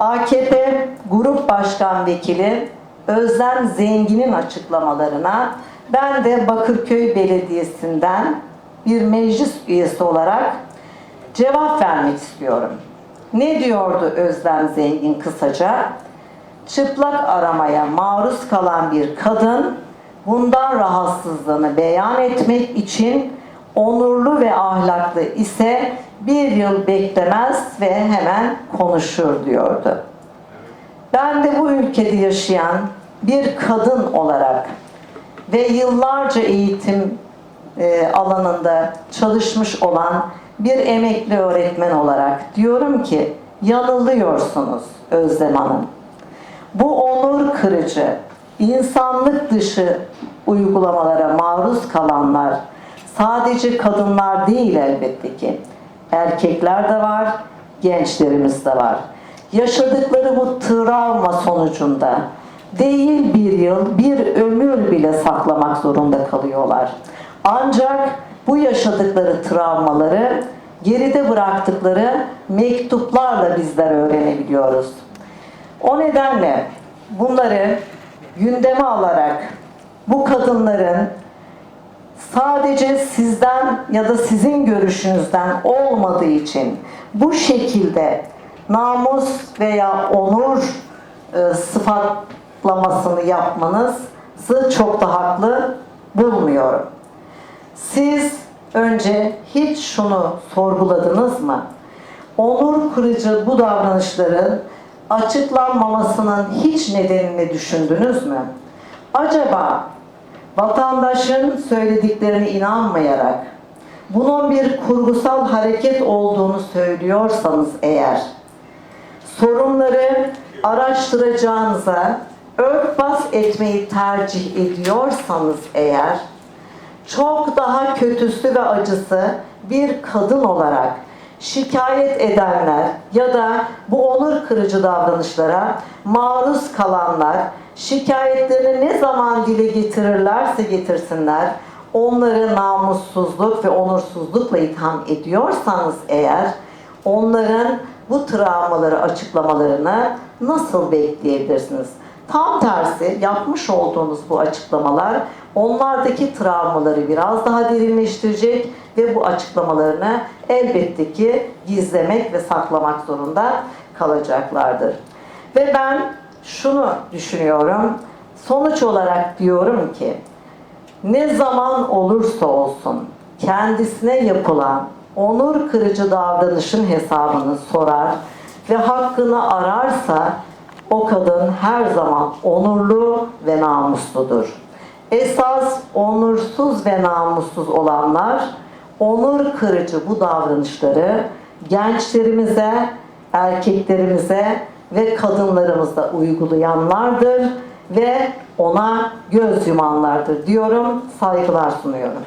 AKP Grup Başkan Vekili Özlem Zengin'in açıklamalarına ben de Bakırköy Belediyesi'nden bir meclis üyesi olarak cevap vermek istiyorum. Ne diyordu Özlem Zengin kısaca? Çıplak aramaya maruz kalan bir kadın bundan rahatsızlığını beyan etmek için onurlu ve ahlaklı ise bir yıl beklemez ve hemen konuşur diyordu. Ben de bu ülkede yaşayan bir kadın olarak ve yıllarca eğitim e, alanında çalışmış olan bir emekli öğretmen olarak diyorum ki yanılıyorsunuz Özlem Hanım. Bu onur kırıcı, insanlık dışı uygulamalara maruz kalanlar sadece kadınlar değil elbette ki. Erkekler de var, gençlerimiz de var. Yaşadıkları bu travma sonucunda değil bir yıl, bir ömür bile saklamak zorunda kalıyorlar. Ancak bu yaşadıkları travmaları geride bıraktıkları mektuplarla bizler öğrenebiliyoruz. O nedenle bunları gündeme alarak bu kadınların sadece sizden ya da sizin görüşünüzden olmadığı için bu şekilde namus veya onur e, sıfatlamasını yapmanızı çok da haklı bulmuyorum. Siz önce hiç şunu sorguladınız mı? Onur kırıcı bu davranışların açıklanmamasının hiç nedenini düşündünüz mü? Acaba vatandaşın söylediklerine inanmayarak bunun bir kurgusal hareket olduğunu söylüyorsanız eğer sorunları araştıracağınıza örtbas etmeyi tercih ediyorsanız eğer çok daha kötüsü ve acısı bir kadın olarak şikayet edenler ya da bu onur kırıcı davranışlara maruz kalanlar şikayetlerini ne zaman dile getirirlerse getirsinler onları namussuzluk ve onursuzlukla itham ediyorsanız eğer onların bu travmaları açıklamalarını nasıl bekleyebilirsiniz? Tam tersi yapmış olduğunuz bu açıklamalar onlardaki travmaları biraz daha derinleştirecek ve bu açıklamalarını elbette ki gizlemek ve saklamak zorunda kalacaklardır. Ve ben şunu düşünüyorum. Sonuç olarak diyorum ki ne zaman olursa olsun kendisine yapılan onur kırıcı davranışın hesabını sorar ve hakkını ararsa o kadın her zaman onurlu ve namusludur. Esas onursuz ve namussuz olanlar onur kırıcı bu davranışları gençlerimize, erkeklerimize ve kadınlarımıza uygulayanlardır ve ona göz yumanlardır diyorum, saygılar sunuyorum.